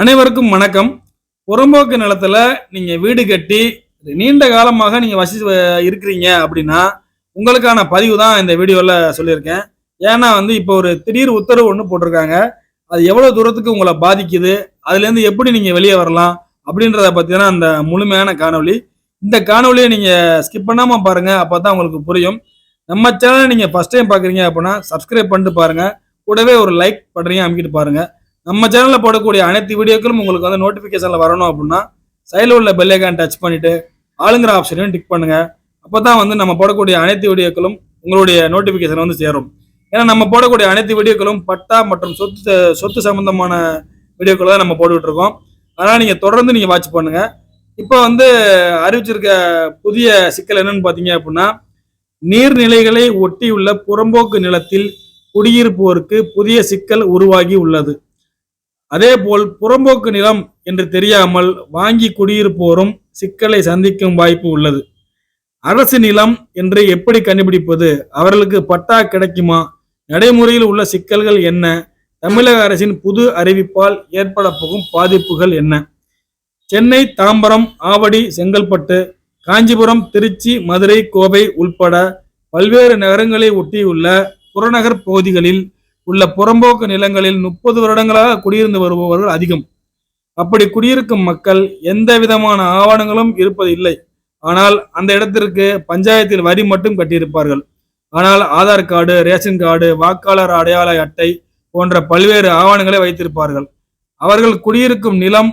அனைவருக்கும் வணக்கம். புறம்போக்கு நிலத்துல நீங்க வீடு கட்டி நீண்ட காலமாக நீங்க வசி இருக்கிறீங்க அப்படின்னா உங்களுக்கான பதிவு தான் இந்த வீடியோல சொல்லியிருக்கேன். ஏன்னா வந்து இப்போ ஒரு திடீர் உத்தரவு ஒன்று போட்டிருக்காங்க. அது எவ்வளவு தூரத்துக்கு உங்களை பாதிக்குது? அதுலேருந்து எப்படி நீங்க வெளியே வரலாம்? அப்படின்றத பார்த்தீங்கன்னா அந்த முழுமையான காணொலி இந்த காணொலியை நீங்க ஸ்கிப் பண்ணாம பாருங்க அப்பதான் உங்களுக்கு புரியும். நம்ம சேனலை நீங்க ஃபர்ஸ்ட் டைம் பாக்குறீங்க அப்படின்னா சப்ஸ்கிரைப் பண்ணிட்டு பாருங்க. கூடவே ஒரு லைக் பண்றீங்க அமைக்கிட்டு பாருங்க. நம்ம சேனலில் போடக்கூடிய அனைத்து வீடியோக்களும் உங்களுக்கு வந்து நோட்டிஃபிகேஷனில் வரணும் அப்படின்னா சைடில் உள்ள பெல் ஐக்கான் டச் பண்ணிவிட்டு ஆளுங்கிற ஆப்ஷனையும் டிக் பண்ணுங்கள் அப்போ தான் வந்து நம்ம போடக்கூடிய அனைத்து வீடியோக்களும் உங்களுடைய நோட்டிஃபிகேஷன் வந்து சேரும். ஏன்னா நம்ம போடக்கூடிய அனைத்து வீடியோக்களும் பட்டா மற்றும் சொத்து சொத்து சம்பந்தமான வீடியோக்களை தான் நம்ம போட்டுக்கிட்டு இருக்கோம். அதனால் நீங்கள் தொடர்ந்து நீங்கள் வாட்ச் பண்ணுங்கள் இப்போ வந்து அறிவிச்சிருக்க புதிய சிக்கல் என்னன்னு பார்த்தீங்க அப்படின்னா நீர்நிலைகளை ஒட்டியுள்ள புறம்போக்கு நிலத்தில் குடியிருப்போருக்கு புதிய சிக்கல் உருவாகி உள்ளது. அதேபோல் புறம்போக்கு நிலம் என்று தெரியாமல் வாங்கி குடியிருப்போரும் சிக்கலை சந்திக்கும் வாய்ப்பு உள்ளது. அரசு நிலம் என்று எப்படி கண்டுபிடிப்பது? அவர்களுக்கு பட்டா கிடைக்குமா? நடைமுறையில் உள்ள சிக்கல்கள் என்ன? தமிழக அரசின் புது அறிவிப்பால் ஏற்பட போகும் பாதிப்புகள் என்ன? சென்னை தாம்பரம் ஆவடி செங்கல்பட்டு காஞ்சிபுரம் திருச்சி மதுரை கோவை உள்பட பல்வேறு நகரங்களை ஒட்டியுள்ள புறநகர் பகுதிகளில் உள்ள புறம்போக்கு நிலங்களில் முப்பது வருடங்களாக குடியிருந்து வருபவர்கள் அதிகம். அப்படி குடியிருக்கும் மக்கள் எந்த விதமான ஆவணங்களும் இருப்பது இல்லை. ஆனால் அந்த இடத்திற்கு பஞ்சாயத்தில் வரி மட்டும் கட்டியிருப்பார்கள். ஆனால் ஆதார் கார்டு ரேஷன் கார்டு வாக்காளர் அடையாள அட்டை போன்ற பல்வேறு ஆவணங்களை வைத்திருப்பார்கள். அவர்கள் குடியிருக்கும் நிலம்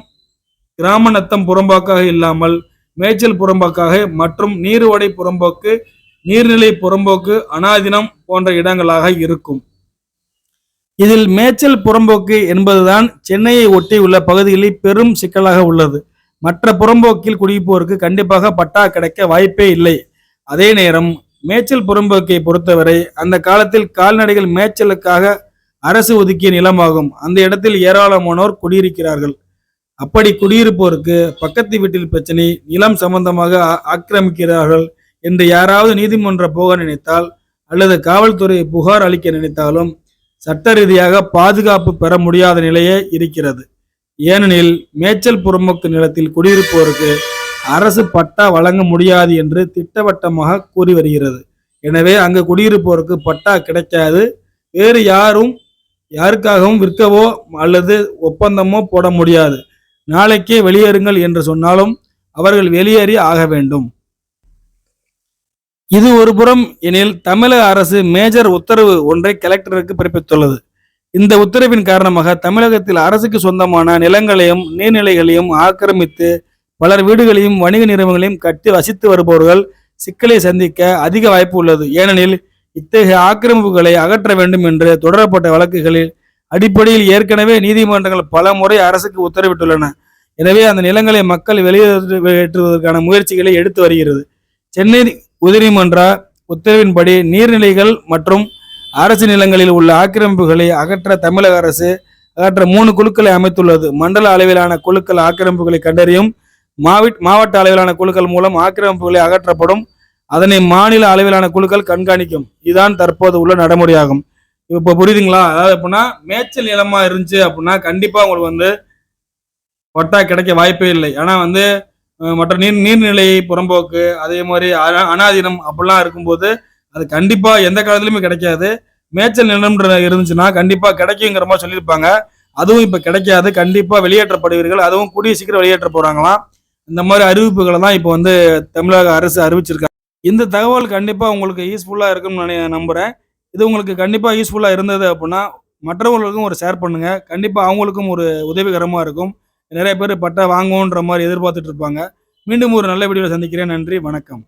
கிராம நத்தம் புறம்போக்காக இல்லாமல் மேய்ச்சல் புறம்போக்காக மற்றும் நீர் ஓடை புறம்போக்கு நீர்நிலை புறம்போக்கு அனாதினம் போன்ற இடங்களாக இருக்கும். இதில் மேய்ச்சல் புறம்போக்கு என்பதுதான் சென்னையை ஒட்டி உள்ள பகுதிகளில் பெரும் சிக்கலாக உள்ளது. மற்ற புறம்போக்கில் குடியிருப்போருக்கு கண்டிப்பாக பட்டா கிடைக்க வாய்ப்பே இல்லை. அதே நேரம் மேய்ச்சல் புறம்போக்கை பொறுத்தவரை அந்த காலத்தில் கால்நடைகள் மேய்ச்சலுக்காக அரசு ஒதுக்கிய நிலமாகும். அந்த இடத்தில் ஏராளமானோர் குடியிருக்கிறார்கள். அப்படி குடியிருப்போருக்கு பக்கத்து வீட்டில் பிரச்சனை நிலம் சம்பந்தமாக ஆக்கிரமிக்கிறார்கள் என்று யாராவது நீதிமன்றம் போக நினைத்தால் அல்லது காவல்துறை புகார் அளிக்க நினைத்தாலும் சட்ட ரீதியாக பாதுகாப்பு பெற முடியாத நிலையே இருக்கிறது. ஏனெனில் மேய்ச்சல் புறம்போக்கு நிலத்தில் குடியிருப்போருக்கு அரசு பட்டா வழங்க முடியாது என்று திட்டவட்டமாக கூறி வருகிறது. எனவே அங்கு குடியிருப்போருக்கு பட்டா கிடைக்காது. வேறு யாரும் யாருக்காகவும் விற்கவோ அல்லது ஒப்பந்தமோ போட முடியாது. நாளைக்கே வெளியேறுங்கள் என்று சொன்னாலும் அவர்கள் வெளியேறி ஆக வேண்டும். இது ஒரு புறம் எனில் தமிழக அரசு மேஜர் உத்தரவு ஒன்றை கலெக்டருக்கு பிறப்பித்துள்ளது. இந்த உத்தரவின் காரணமாக தமிழகத்தில் அரசுக்கு சொந்தமான நிலங்களையும் நீர்நிலைகளையும் ஆக்கிரமித்து பலர் வீடுகளையும் வணிக நிறுவனங்களையும் கட்டி வசித்து வருபவர்கள் சிக்கலை சந்திக்க அதிக வாய்ப்பு உள்ளது. ஏனெனில் இத்தகைய ஆக்கிரமிப்புகளை அகற்ற வேண்டும் என்று தொடரப்பட்ட வழக்குகளில் அடிப்படையில் ஏற்கனவே நீதிமன்றங்கள் பல முறை அரசுக்கு உத்தரவிட்டுள்ளன. எனவே அந்த நிலங்களை மக்கள் வெளியேற்றுவதற்கான முயற்சிகளை எடுத்து வருகிறது. சென்னை உதிரிமன்ற உத்தரவின்படி நீர்நிலைகள் மற்றும் அரசு நிலங்களில் உள்ள ஆக்கிரமிப்புகளை அகற்ற தமிழக அரசு அகற்ற மூணு குழுக்களை அமைத்துள்ளது. மண்டல அளவிலான குழுக்கள் ஆக்கிரமிப்புகளை கண்டறியும் மாவட்ட மாவட்ட அளவிலான குழுக்கள் மூலம் ஆக்கிரமிப்புகளை அகற்றப்படும் அதனை மாநில அளவிலான குழுக்கள் கண்காணிக்கும். இதுதான் தற்போது உள்ள நடைமுறையாகும். இப்போ புரியுதுங்களா? அதாவது எப்படின்னா மேய்ச்சல் நிலமா இருந்துச்சு அப்படின்னா கண்டிப்பா உங்களுக்கு வந்து ஒட்டா கிடைக்க வாய்ப்பே இல்லை. ஏன்னா வந்து மற்ற நீர் நீர்நிலை புறம்போக்கு அதே மாதிரி அனாதீனம் அப்படிலாம் இருக்கும்போது அது கண்டிப்பாக எந்த காலத்துலையுமே கிடைக்காது. மேய்ச்சல் நிலம்ன்ற இருந்துச்சுன்னா கண்டிப்பாக கிடைக்குங்கிற மாதிரி சொல்லியிருப்பாங்க. அதுவும் இப்போ கிடைக்காது. கண்டிப்பாக வெளியேற்றப்படுவீர்கள். அதுவும் கூடிய சீக்கிரம் வெளியேற்ற போகிறாங்களாம் இந்த மாதிரி அறிவிப்புகளை தான் இப்போ வந்து தமிழக அரசு அறிவிச்சிருக்காங்க. இந்த தகவல் கண்டிப்பாக உங்களுக்கு யூஸ்ஃபுல்லாக இருக்கும்னு நான் நம்புகிறேன் இது உங்களுக்கு கண்டிப்பாக யூஸ்ஃபுல்லாக இருந்தது அப்படின்னா மற்றவங்களுக்கும் ஒரு ஷேர் பண்ணுங்கள் கண்டிப்பாக அவங்களுக்கும் ஒரு உதவிகரமாக இருக்கும். நிறைய பேர் பட்டா வாங்குவோன்ற மாதிரி எதிர்பார்த்துட்டு இருப்பாங்க. மீண்டும் ஒரு நல்ல வீடியோவில் சந்திக்கிறேன். நன்றி வணக்கம்.